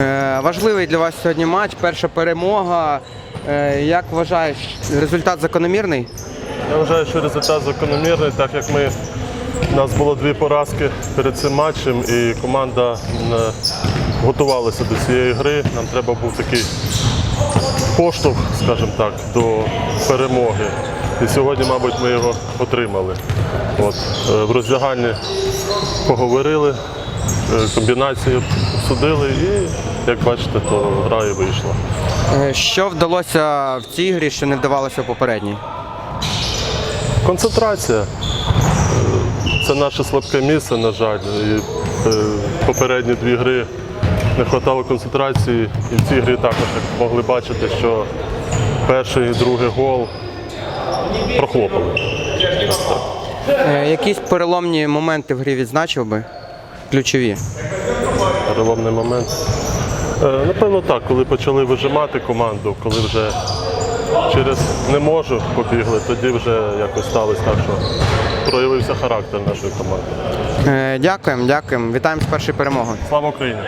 Е, Важливий для вас сьогодні матч, перша перемога. Е, Як вважаєш, результат закономірний? Я вважаю, що результат закономірний, так як ми у нас було дві поразки перед цим матчем, і команда е, готувалася до цієї гри. Нам треба був такий поштовх, скажімо так, до перемоги. І сьогодні, мабуть, ми його отримали. От, в роздягальні поговорили, комбінації судили і, як бачите, то гра і вийшла. Е, Що вдалося в цій грі, що не вдавалося в попередній? Концентрація. Це наше слабке місце, на жаль. І е, попередні дві гри не вистачало концентрації. І в цій грі також як могли бачити, що перший і другий гол прохлопали. Е, Якісь переломні моменти в грі відзначив би? Ключові. Переломний момент. Е, Напевно, так, коли почали вижимати команду, коли вже через не можу побігли, тоді вже якось сталося так, що проявився характер нашої команди. Е, Дякуємо, дякуємо. Вітаємо з першою перемогою. Слава Україні!